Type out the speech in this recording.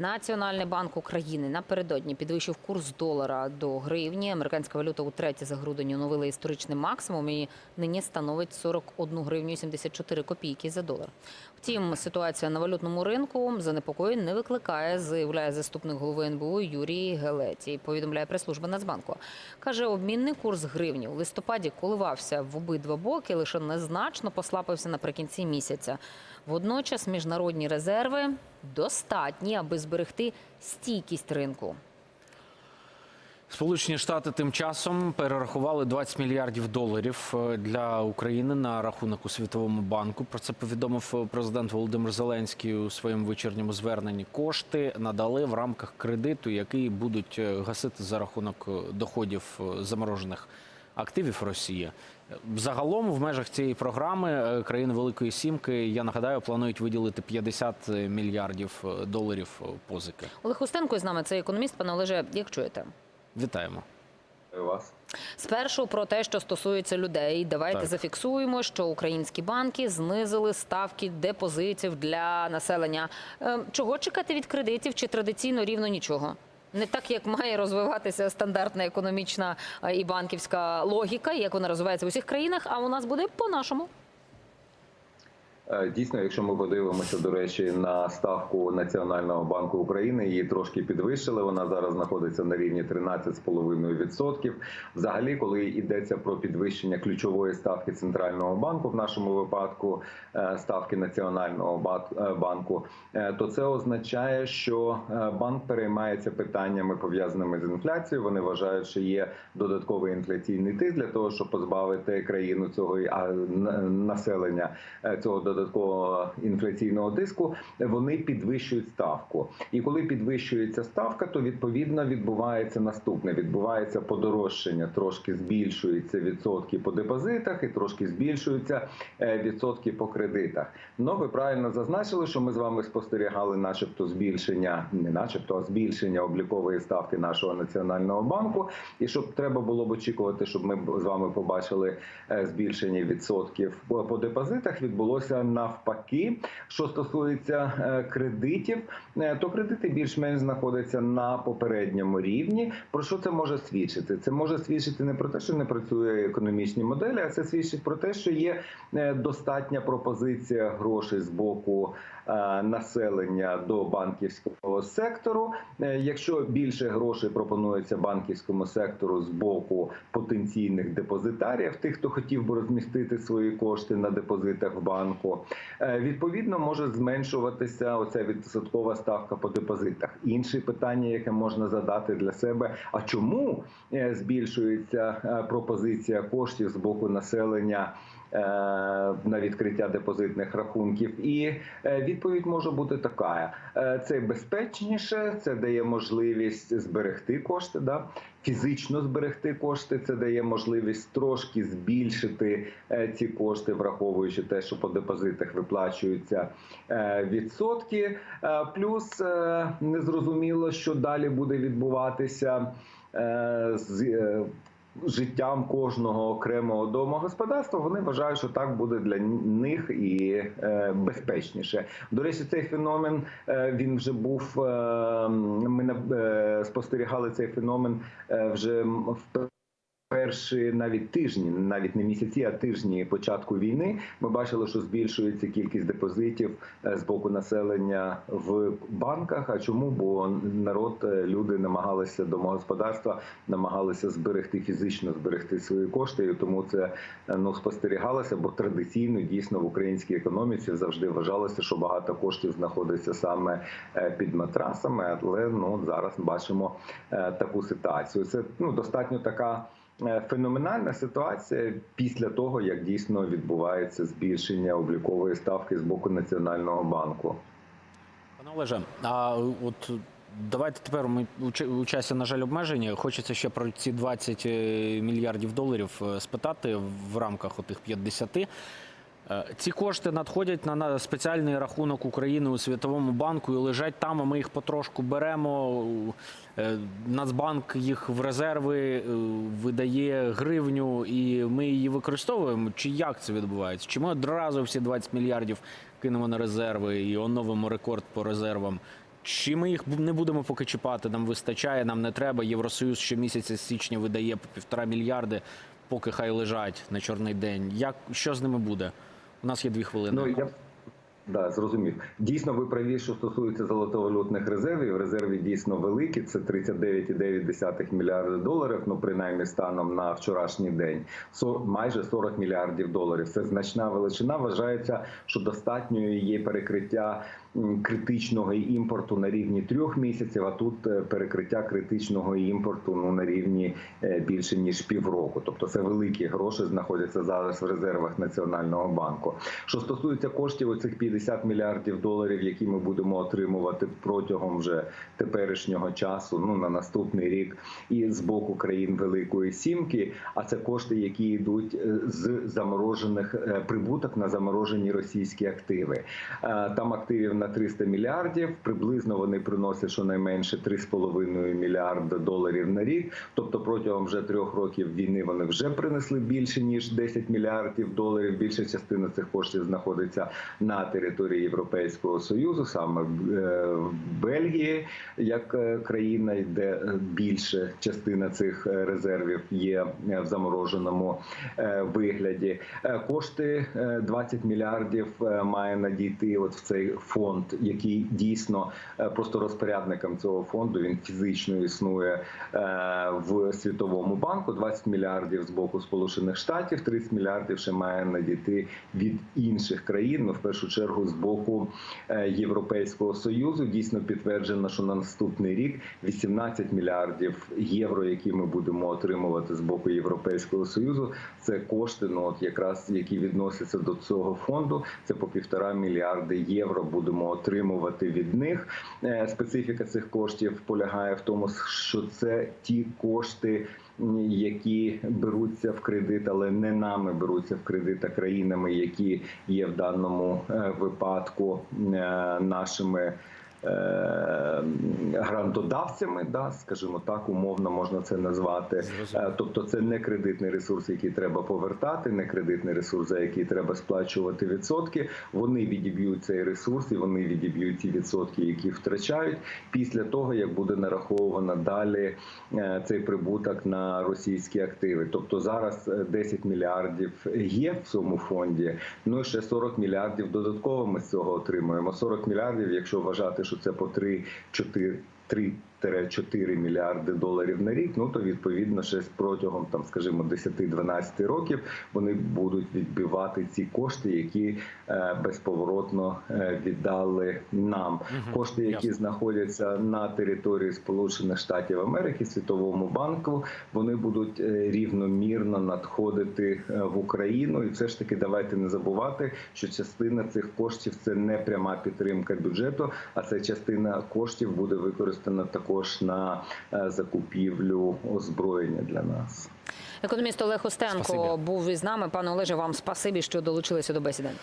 Національний банк України напередодні підвищив курс долара до гривні. Американська валюта утретє за грудень оновила історичний максимум і нині становить 41 гривню 74 копійки за долар. Втім, ситуація на валютному ринку занепокоєнь не викликає, заявляє заступник голови НБУ Юрій Гелетій. Повідомляє прес-служба Нацбанку. Каже, обмінний курс гривні у листопаді коливався в обидва боки, лише незначно послабився наприкінці місяця. Водночас міжнародні резерви достатні, аби зберегти стійкість ринку. Сполучені Штати тим часом перерахували 20 мільярдів доларів е, для України на рахунок у Світовому банку. Про це повідомив е, президент Володимир Зеленський у своєму вечірньому зверненні. Кошти надали в рамках кредиту, який будуть е, гасити за рахунок доходів заморожених активів Росії. Е, Загалом, в межах цієї програми е, країни Великої Сімки, я нагадаю, планують виділити 50 мільярдів е, доларів е, позики. Олег Устенко з нами це економіст. Пане Олеже, як чуєте? Вітаємо. вас. Спершу про те, що стосується людей, давайте Так. зафіксуємо, що українські банки знизили ставки депозитів для населення. Е, Чого чекати від кредитів чи традиційно рівно нічого? Не так, як має розвиватися стандартна економічна е, і банківська логіка, як вона розвивається в усіх країнах, а у нас буде по-нашому. Е, Дійсно, якщо ми подивимося, до речі, на ставку Національного банку України, її трошки підвищили. Вона зараз знаходиться на рівні 13,5%. Взагалі, коли йдеться про підвищення ключової ставки центрального банку, в нашому випадку е, ставки Національного е, банку, е, то це означає, що е, банк переймається питаннями пов'язаними з інфляцією. Вони вважають, що є додатковий інфляційний тиск для того, щоб позбавити країну цього населення е, цього додаткового інфляційного тиску. Вони підвищують ставку. І коли підвищується ставка, то відповідно відбувається наступне: відбувається подорожчання, трошки збільшуються відсотки по депозитах і трошки збільшуються е, відсотки по кредитах. Ну ви правильно зазначили, що ми з вами спостерігали, начебто, збільшення, не начебто, а збільшення облікової ставки нашого національного банку. І щоб треба було б очікувати, щоб ми з вами побачили е, збільшення відсотків по по депозитах, відбулося навпаки. Що стосується е, кредитів, е, то кредити більш-менш знаходяться на попередньому рівні. Про що це може свідчити? Це може свідчити не про те, що не працює економічні моделі, а це свідчить про те, що є е, достатня пропозиція грошей з боку населення до банківського сектору. Якщо більше грошей пропонується банківському сектору з боку потенційних депозитарів, тих, хто хотів би розмістити свої кошти на депозитах в банку, е, відповідно може зменшуватися оця відсоткова ставка по депозитах. Інше питання, яке можна задати для себе: а чому е, збільшується е, пропозиція коштів з боку населення? Е, На відкриття депозитних рахунків, і е, відповідь може бути така: Е, це безпечніше, це дає можливість зберегти кошти, да? фізично зберегти кошти. Це дає можливість трошки збільшити ці кошти, враховуючи те, що по депозитах виплачуються відсотки. Плюс незрозуміло, що далі буде відбуватися з. Життям кожного окремого домогосподарства вони вважають, що так буде для них і е, безпечніше. До речі, цей феномен е, він вже був. Е, ми спостерігали цей феномен вже в перші навіть тижні, навіть не місяці, а тижні початку війни. Ми бачили, що збільшується кількість депозитів е, з боку населення в банках. А чому? Бо народ, е, люди намагалися домогосподарства, намагалися зберегти фізично зберегти свої кошти, і тому це е, ну спостерігалося, бо традиційно дійсно в українській економіці завжди вважалося, що багато коштів знаходиться саме під матрасами. Але ну зараз бачимо таку ситуацію. Це ну достатньо така. Е, Феноменальна ситуація після того, як дійсно відбувається збільшення облікової ставки з боку Національного банку. Пане Олеже, а от давайте тепер ми у часі, на жаль, обмежені. Хочеться ще про ці 20 е, мільярдів доларів е, спитати в рамках отих 50. Е, Ці кошти надходять на- спеціальний рахунок України у Світовому банку і лежать там, а ми їх потрошку беремо. Е, Нацбанк їх в резерви е, видає гривню, і ми її використовуємо. Чи як це відбувається? Чи ми одразу всі 20 мільярдів кинемо на резерви і оновимо рекорд по резервам? Чи ми їх не будемо поки чіпати? Нам вистачає, нам не треба. Євросоюз щомісяця з січня видає по півтора мільярди, поки хай лежать на чорний день. Як що з ними буде? У нас є дві хвилини. Ну я да, зрозумів. Дійсно, ви праві, що стосується золотовалютних резервів. Резерви дійсно великі. Це 39,9 мільярди доларів. Ну принаймні станом на вчорашній день. Со- майже 40 мільярдів доларів. Це значна величина. Вважається, що достатньою є перекриття критичного імпорту на рівні трьох місяців. А тут е, перекриття критичного імпорту ну на рівні е, більше ніж півроку. Тобто це великі гроші знаходяться зараз в резервах національного банку. Що стосується коштів, оцих 50 мільярдів доларів, які ми будемо отримувати протягом вже теперішнього часу, ну на наступний рік, і з боку країн Великої Сімки. А це кошти, які йдуть е, з заморожених прибуток на заморожені російські активи. Там активів на 300 мільярдів. Приблизно вони приносять щонайменше 3,5 мільярда доларів на рік. Тобто протягом вже трьох років війни вони вже принесли більше ніж 10 мільярдів доларів. Більша частина цих коштів знаходиться на території Європейського союзу, саме е, в Бельгії, як е, країна, де е, більше частина цих е, резервів є е, в замороженому е, вигляді. Е, Кошти е, 20 мільярдів е, має надійти от в цей фонд, який дійсно е, просто розпорядником цього фонду він фізично існує е, в світовому банку. 20 мільярдів з боку Сполучених Штатів, 30 мільярдів ще має надійти від інших країн. Ну, в першу чергу з боку е, Європейського союзу. Дійсно підтверджено, що на наступний рік 18 мільярдів євро, які ми будемо отримувати з боку Європейського союзу. Це кошти, ну от якраз які відносяться до цього фонду. Це по півтора мільярди євро будемо отримувати від них. Е, Специфіка цих коштів полягає в тому, що це ті кошти. Які беруться в кредит, але не нами беруться в кредит, а країнами, які є в даному е, випадку е, нашими грантодавцями, да, скажімо так, умовно можна це назвати. Зрозуміло. Е, Тобто, це не кредитний ресурс, який треба повертати, не кредитний ресурс, за який треба сплачувати відсотки. Вони відіб'ють цей ресурс і вони відіб'ють ті відсотки, які втрачають після того, як буде нараховано далі е, цей прибуток на російські активи. Тобто зараз е, 10 мільярдів є в цьому фонді. Ну і ще 40 мільярдів додатково ми з цього отримуємо. 40 мільярдів, якщо вважати, що це по 3-4 3-4 мільярди доларів на рік. Ну то відповідно ще протягом там, скажімо, 10-12 років вони будуть відбивати ці кошти, які е, безповоротно е, віддали нам. Кошти, які ясно. знаходяться на території Сполучених Штатів Америки, Світовому банку, вони будуть е, рівномірно надходити в Україну. І все ж таки, давайте не забувати, що частина цих коштів це не пряма підтримка бюджету, а це частина коштів буде використана також на е, закупівлю озброєння для нас. Економіст Олег Остенко Спасибі. був із нами. Пане Олеже, вам спасибі, що долучилися до бесіди.